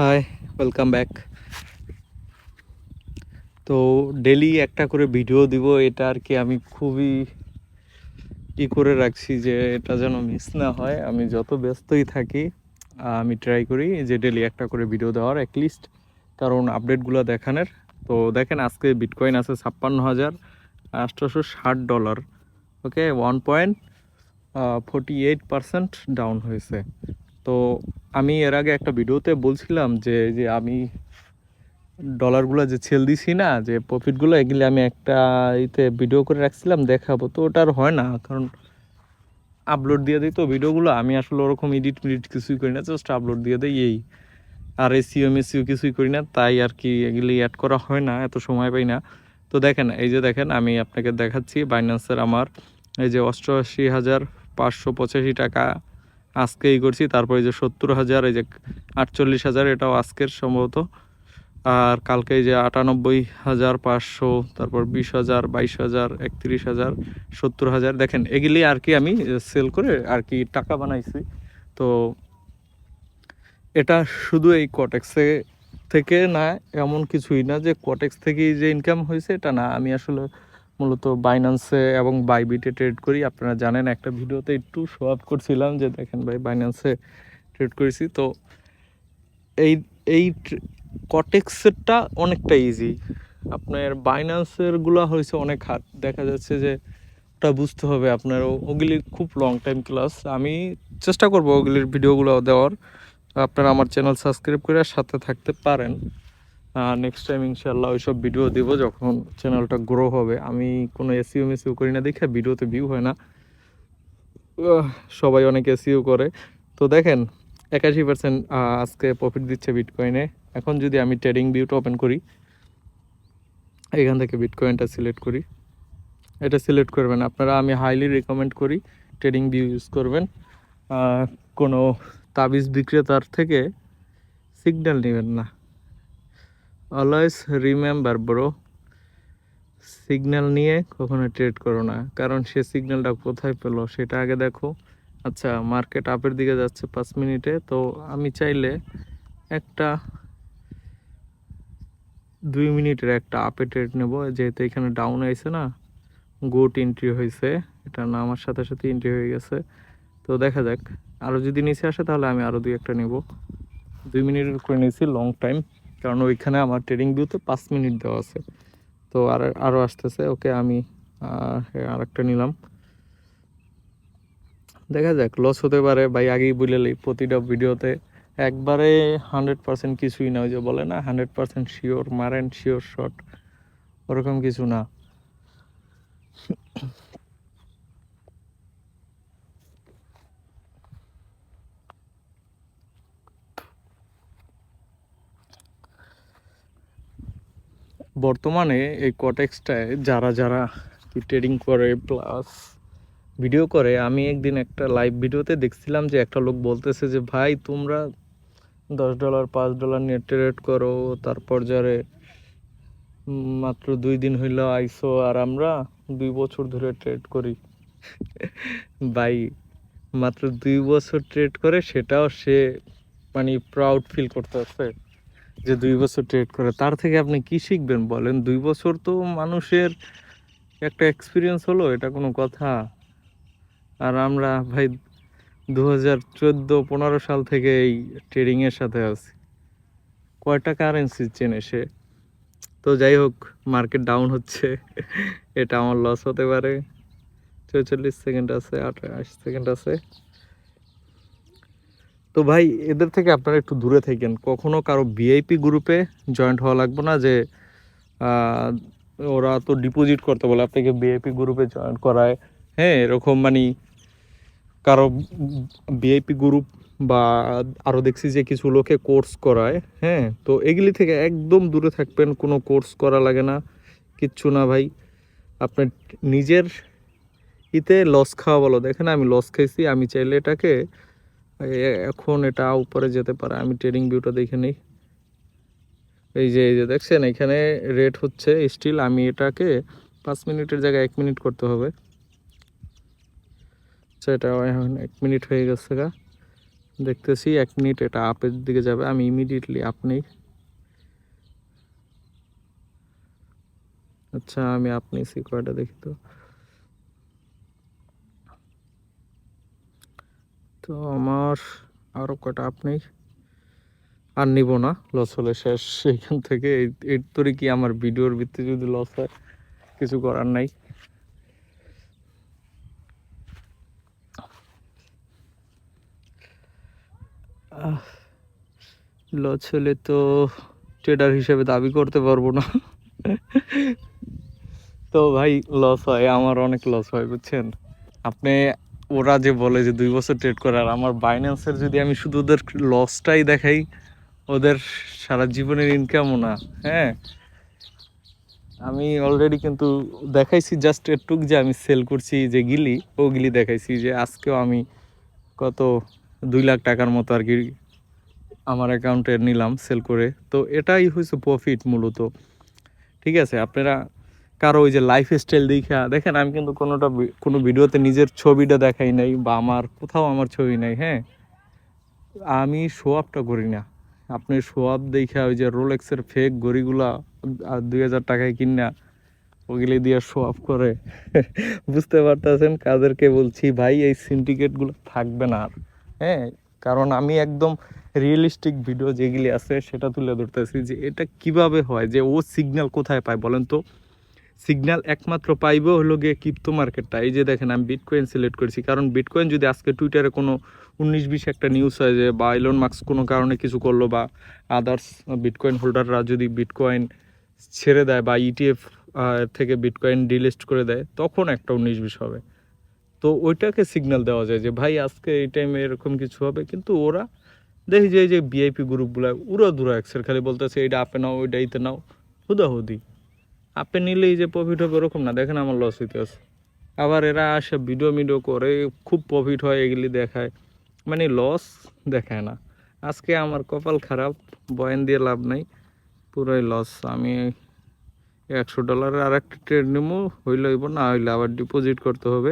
High welcome back তো daily একটা করে ভিডিও দিব, এটা আর কি আমি খুবই ই করে রাখছি যে এটা যেন মিস না হয়। আমি যত ব্যস্তই থাকি আমি ট্রাই করি যে ডেলি একটা করে ভিডিও দেওয়ার অ্যাটলিস্ট কারণ আপডেটগুলো দেখানোর। তো দেখেন আজকে বিটকয়েন আছে ছাপ্পান্ন হাজার আটশোশো ষাট dollar okay one point forty eight percent down হয়েছে। তো আমি এর আগে একটা ভিডিওতে বলছিলাম যে যে আমি ডলারগুলো যে ছেল দিছি না, যে প্রফিটগুলো এগুলি আমি একটা ইতে ভিডিও করে রাখছিলাম, দেখাবো। তো ওটা আর হয় না, কারণ আপলোড দিয়ে দিই তো ভিডিওগুলো, আমি আসলে ওরকম এডিট মিডিট কিছুই করি না জাস্ট আপলোড দিয়ে দিই এই। আর এসিও মেসিও কিছুই করি না, তাই আর কি এগুলি অ্যাড করা হয় না, এত সময় পাই না। তো দেখেন, এই যে দেখেন, আমি আপনাকে দেখাচ্ছি বাইন্যান্সের আমার, এই যে অষ্টআশি হাজার পাঁচশো পঁচাশি টাকা আজকেই করছি, তারপরে যে সত্তর হাজার, এই যে আটচল্লিশ হাজার, এটাও আজকের সম্ভবত। আর কালকে এই যে আটানব্বই হাজার, পাঁচশো, তারপর বিশ হাজার, বাইশ হাজার, একত্রিশ হাজার, সত্তর হাজার। দেখেন, এগুলি আর কি আমি সেল করে আর কি টাকা বানাইছি। তো এটা শুধু এই কটেক্সে থেকে না, এমন কিছুই না যে কটেক্স থেকেই যে ইনকাম হয়েছে এটা না। আমি আসলে মূলত বাইন্যান্সে এবং বাইবিটে ট্রেড করি। আপনারা জানেন একটা ভিডিওতে একটু শো আপ করছিলাম যে দেখেন ভাই বাইন্যান্সে ট্রেড করেছি। তো এই এই কটেক্সেরটা অনেকটা ইজি আপনার বাইন্যান্সেরগুলো হয়েছে অনেক হার্ড দেখা যাচ্ছে যে ওটা বুঝতে হবে আপনার ওগুলি খুব লং টাইম ক্লাস আমি চেষ্টা করব ওগুলির ভিডিওগুলো দেওয়ার। আপনারা আমার চ্যানেল সাবস্ক্রাইব করে সাথে থাকতে পারেন। নেক্সট টাইম ইনশাল্লাহ ওইসব ভিডিও দেবো, যখন চ্যানেলটা গ্রো হবে। আমি কোনো এসিও মেসিও করি না, দেখে ভিডিওতে ভিউ হয় না। সবাই অনেক এসিও করে। তো দেখেন, একাশি পার্সেন্ট আজকে প্রফিট দিচ্ছে বিটকয়েনে এখন যদি আমি ট্রেডিং ভিউটা ওপেন করি, এখান থেকে বিটকয়েনটা সিলেক্ট করি। এটা সিলেক্ট করবেন। আপনারা, আমি হাইলি রেকমেন্ড করি ট্রেডিং ভিউ ইউজ করবেন। কোনো তাবিজ বিক্রেতার থেকে সিগন্যাল নেবেন না। অলওয়েজ রিমেম্বার ব্রো সিগন্যাল নিয়ে কখনো ট্রেড করো না। কারণ সে সিগন্যালটা কোথায় পেল সেটা আগে দেখো। আচ্ছা মার্কেট আপের দিকে যাচ্ছে পাঁচ মিনিটে। তো আমি চাইলে একটা দুই মিনিটের একটা আপে ট্রেড নেব। যেহেতু এখানে ডাউন আইছে না গুড এন্ট্রি হয়েছে এটা না, আমার সাথে সাথে এন্ট্রি হয়ে গেছে। তো দেখা যাক। আরও যদি নিচে আসে তাহলে আমি আরও দুই একটা নেব। দুই মিনিটের করে নিয়েছি লং টাইম কারণ ওইখানে আমার ট্রেডিং ভিউতে পাঁচ মিনিট দেওয়া আছে। তো আর আরও আসতেছে, ওকে আমি আর একটা নিলাম। দেখা যাক লস হতে পারে, ভাই আগেই বলেলি প্রতিটা ভিডিওতে একবারে হান্ড্রেড পার্সেন্ট কিছুই না, ওই যে বলে না হান্ড্রেড পার্সেন্ট শিওর মারেন শিওর শট ওরকম কিছু না। বর্তমানে এই কটেক্সটায় যারা যারা কি ট্রেডিং করে প্লাস ভিডিও করে, আমি একদিন একটা লাইভ ভিডিওতে দেখছিলাম যে একটা লোক বলতেছে যে, ভাই, তোমরা দশ ডলার পাঁচ ডলার নিয়ে ট্রেড করো, তারপর যারে মাত্র দুই দিন হইল আইসো, আর আমরা দুই বছর ধরে ট্রেড করি। ভাই, মাত্র দুই বছর ট্রেড করে সেটাও সে মানে প্রাউড ফিল করতেছে। যে দুই বছর ট্রেড করে, তার থেকে আপনি কি শিখবেন বলেন? দুই বছর তো মানুষের একটা এক্সপিরিয়েন্স হলো, এটা কোনো কথা। আর আমরা ভাই দু হাজার চোদ্দ পনেরো সাল থেকে এই ট্রেডিংয়ের সাথে আছি। কয়টা কারেন্সি চেনে সে? তো যাই হোক মার্কেট ডাউন হচ্ছে। এটা আমার লস হতে পারে। চৌচল্লিশ সেকেন্ড আছে, আঠাশ সেকেন্ড আছে। তো ভাই, এদের থেকে আপনারা একটু দূরে থাকেন। কখনো কারও ভিআইপি গ্রুপে জয়েন্ট হওয়া লাগবে না যে ওরা তো ডিপোজিট করতে বলে আপনাকে ভিআইপি গ্রুপে জয়েন করায়। হ্যাঁ এরকম মানে কারও ভিআইপি গ্রুপ বা আরও দেখছি যে কিছু লোকে কোর্স করায়। হ্যাঁ তো এগুলি থেকে একদম দূরে থাকবেন, কোনো কোর্স করা লাগে না। কিচ্ছু না ভাই। আপনার নিজের ইতে লস খাওয়া বলো দেখেন আমি লস খাইছি, আমি চাইলে এটাকে এখন এটা উপরে যেতে পারে, আমি ট্রেডিং ভিউটা দেখে নিই। এই যে এই যে, দেখছেন, এখানে রেট হচ্ছে স্টিল আমি এটাকে পাঁচ মিনিটের জায়গায় এক মিনিট করতে হবে। আচ্ছা এটা এখন এক মিনিট হয়ে গেছে গা। দেখতেছি এক মিনিট এটা আপের দিকে যাবে, আমি ইমিডিয়েটলি আপ নেই। আচ্ছা আমি আপনি সি কয়টা দেখি তো। তো আমার আরও কটা আপনি? আর নিব না লস হলে শেষ। এইখান থেকে এর তোরে কি আমার ভিডিওর ভিত্তি যদি লস হয়? কিছু করার নাই। লস হলে তো ট্রেডার হিসেবে দাবি করতে পারব না। তো ভাই লস হয়, আমার অনেক লস হয়, বুঝছেন? আপনি ওরা যে বলে যে দুই বছর ট্রেড করার আমার বাইন্যান্সের যদি আমি শুধু ওদের লসটাই দেখাই, ওদের সারা জীবনের ইনকামও না হ্যাঁ? আমি অলরেডি কিন্তু দেখাইছি জাস্ট এটুক যে আমি সেল করছি যে গিলি, ও গিলি দেখাইছি যে আজকেও আমি কত দুই লাখ টাকার মতো আর কি আমার অ্যাকাউন্টে নিলাম সেল করে। তো এটাই হয়েছে প্রফিট মূলত। ঠিক আছে, আপনারা কারও ওই যে লাইফ স্টাইল দেখা, দেখেন আমি কিন্তু কোনোটা কোনো ভিডিওতে নিজের ছবিটা দেখাই নাই বা আমার কোথাও আমার ছবি নাই হ্যাঁ? আমি শো আপটা করি না। আপনি শো আপ দেখা ওই যে রোলেক্সের ফেক ঘড়িগুলা দুই হাজার টাকায় কিনা, ওগুলি দিয়ে শো আপ করে। বুঝতে পারতেছেন কাদেরকে বলছি, ভাই, এই সিন্ডিকেটগুলো থাকবে না আর। হ্যাঁ কারণ আমি একদম রিয়েলিস্টিক ভিডিও যেগুলি আছে সেটা তুলে ধরতেছি যে এটা কীভাবে হয়, যে ও সিগন্যাল কোথায় পায় বলেন তো? সিগন্যাল একমাত্র পাইবে হলো গিয়ে ক্রিপ্টো মার্কেটটা এই যে দেখেন, আমি বিটকয়েন সিলেক্ট করেছি। কারণ বিটকয়েন যদি আজকে টুইটারে কোনো উনিশ বিশ একটা নিউজ হয় যে বা ইলন মার্কস কোনো কারণে কিছু করল বা আদার্স বিটকয়েন হোল্ডাররা যদি বিটকয়েন ছেড়ে দেয় বা ইটিএফ থেকে বিটকয়েন ডিলিস্ট করে দেয়, তখন একটা উনিশ বিশ হবে। তো ওইটাকে সিগন্যাল দেওয়া যায় যে, ভাই, আজকে এই টাইমে এরকম কিছু হবে। কিন্তু ওরা দেখি যে এই যে বিআইপি গ্রুপগুলো উড়া দুরা এক্সের খালি বলতেছে, এইটা আপে নাও, ওইটা ইতে নাও। হুদাহুদি। আপে নিলেই যে প্রফিট হবে ওরকম না। দেখেন আমার লস হইতে আছে আবার এরা আসে ভিডিও মিডিও করে, খুব প্রফিট হয়, এগুলি দেখায়। মানে লস দেখায় না। আজকে আমার কপাল খারাপ, বয়ান দিয়ে লাভ নাই। পুরোই লস আমি একশো ডলারের আর একটা ট্রেড নেব হইলে হইব না, হইলে আবার ডিপোজিট করতে হবে।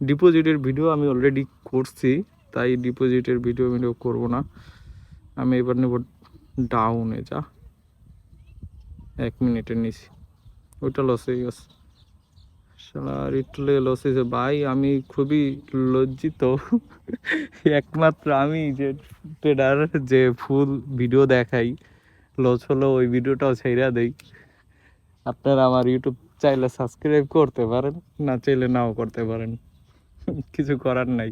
ডিপোজিটের ভিডিও আমি অলরেডি করছি, তাই ডিপোজিটের ভিডিও ভিডিও করব না। আমি এবার নেব ডাউনে যা। এক মিনিটের নিছি। ওইটা লস হয়ে গেছে। শালা রিটলে লস হয়েছে। ভাই, আমি খুবই লজ্জিত। একমাত্র আমি যে ট্রেডার যে ফুল ভিডিও দেখাই লস হলো, ওই ভিডিওটাও ছেড়া দেই। আপনারা আমার ইউটিউব চাইলে সাবস্ক্রাইব করতে পারেন, না চাইলে নাও করতে পারেন। কিছু করার নাই।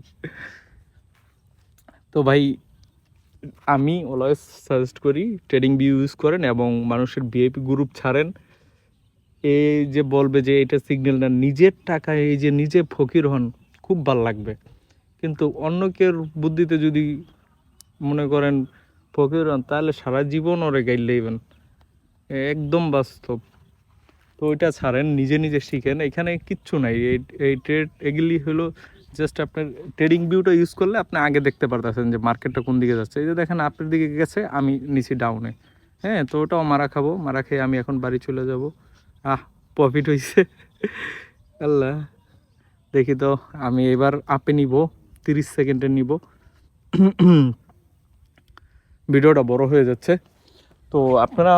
তো ভাই, আমি অলওয়েজ সাজেস্ট করি ট্রেডিং ভিউ ইউজ করেন এবং মানুষের বিএপি গ্রুপ ছাড়েন। এই যে বলবে যে এটা সিগন্যাল না, নিজের টাকায় এই যে নিজে ফকির হন, খুব ভালো লাগবে। কিন্তু অন্য কেউ বুদ্ধিতে যদি মনে করেন ফকির হন, তাহলে সারা জীবন ওরে গাইড লইবেন একদম বাস্তব। তো ওইটা ছাড়েন, নিজে নিজে শিখেন। এখানে কিচ্ছু নাই। এই ট্রেড এগুলি হলো জাস্ট আপনার ট্রেডিং ভিউটা ইউজ করলে আপনি আগে দেখতে পারতেছেন যে মার্কেটটা কোন দিকে যাচ্ছে। এই যে দেখেন, আপনার দিকে গেছে, আমি নিচে ডাউনে হ্যাঁ তো ওটাও মারা খাব। মারা খেয়ে আমি এখন বাড়ি চলে যাব। আহ প্রফিট হয়েছে আল্লাহ, দেখি তো, আমি এবার আপে নিব, তিরিশ সেকেন্ডে নিব। ভিডিওটা বড় হয়ে যাচ্ছে। তো আপনারা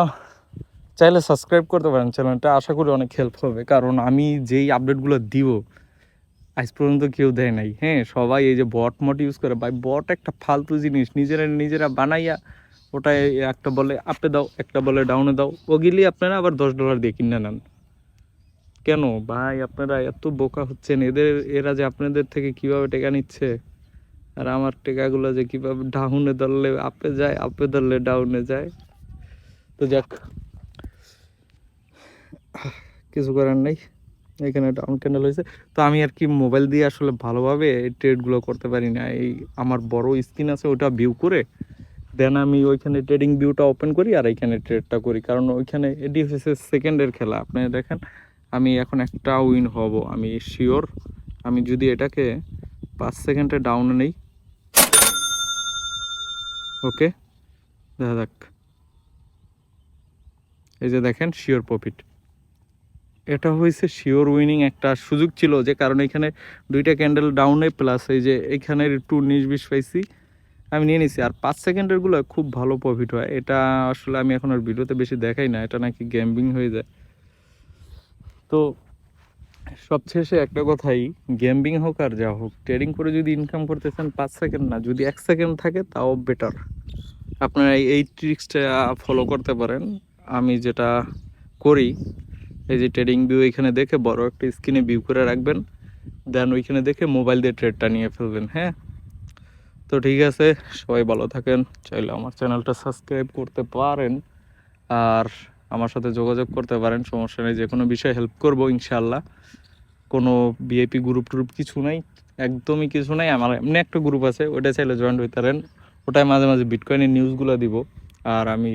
চাইলে সাবস্ক্রাইব করতে পারেন চ্যানেলটা আশা করি অনেক হেল্প হবে। কারণ আমি যেই আপডেটগুলো দিব, আজ পর্যন্ত কেউ দেয় নাই। হ্যাঁ সবাই এই যে বট মট ইউজ করে, ভাই বট একটা ফালতু জিনিস। নিজেরা নিজেরা বানাইয়া ওটাই একটা বলে আপে দাও, একটা বলে ডাউনে দাও। ওগুলি আপনারা আবার দশ ডলার দিয়ে কিনে নেন। কেন? ভাই, আপনারা এত বোকা হচ্ছেন। এদের, এরা যে আপনাদের থেকে কীভাবে টেকা নিচ্ছে? আর আমার টেকাগুলো যে কীভাবে ডাউনে ধরলে আপে যায় আপে ধরলে ডাউনে যায়? তো যাক। কিছু করার নেই। এখানে ডাউন ক্যান্ডেল হয়েছে। তো আমি আর কি মোবাইল দিয়ে আসলে ভালোভাবে ট্রেডগুলো করতে পারি না। এই আমার বড় স্ক্রিন আছে, ওটা ভিউ করে দেন আমি ওইখানে ট্রেডিং ভিউটা ওপেন করি আর এইখানে ট্রেডটা করি। কারণ ওইখানে এটি হচ্ছে সেকেন্ডের খেলা। আপনি দেখেন, আমি এখন একটা উইন হব, আমি শিওর আমি যদি এটাকে পাঁচ সেকেন্ডে ডাউনে নেই। ওকে দেখা যাক। এই যে দেখেন শিওর প্রফিট এটা হয়েছে শিওর উইনিং একটা সুযোগ ছিল যে কারণ এখানে দুইটা ক্যান্ডেল ডাউনে প্লাস এই যে এখানের একটু উনিশ বিশ পাইছি। আমি নিয়ে নিছি। আর পাঁচ সেকেন্ডেরগুলো খুব ভালো প্রফিট হয়। এটা আসলে আমি এখন আর ভিডিওতে বেশি দেখাই না। এটা নাকি গেমিং হয়ে যায়। তো সবশেষে একটা কথাই গেমিং হোক আর যা হোক ট্রেডিং করে যদি ইনকাম করতে চান পাঁচ সেকেন্ড না, যদি এক সেকেন্ড থাকে তাও বেটার আপনারা এই ট্রিক্সটা ফলো করতে পারেন। আমি যেটা করি, এই যে ট্রেডিং ভিউ এখানে দেখে বড় একটা স্ক্রিনে ভিউ করে রাখবেন। দেন ওইখানে দেখে মোবাইল দিয়ে ট্রেডটা নিয়ে ফেলবেন হ্যাঁ? তো ঠিক আছে, সবাই ভালো থাকেন। চাইলে আমার চ্যানেলটা সাবস্ক্রাইব করতে পারেন আর আমার সাথে যোগাযোগ করতে পারেন, সমস্যা নেই যে কোনো বিষয়ে হেল্প করব ইনশাল্লাহ কোনো ভিআইপি গ্রুপ ট্রুপ কিছু নাই, একদমই কিছু নাই। আমার এমনি একটা গ্রুপ আছে ওটা চাইলে জয়েন্ট হইতে পারেন। ওটায় মাঝে মাঝে বিটকয়েনের নিউজগুলো দিব। আর আমি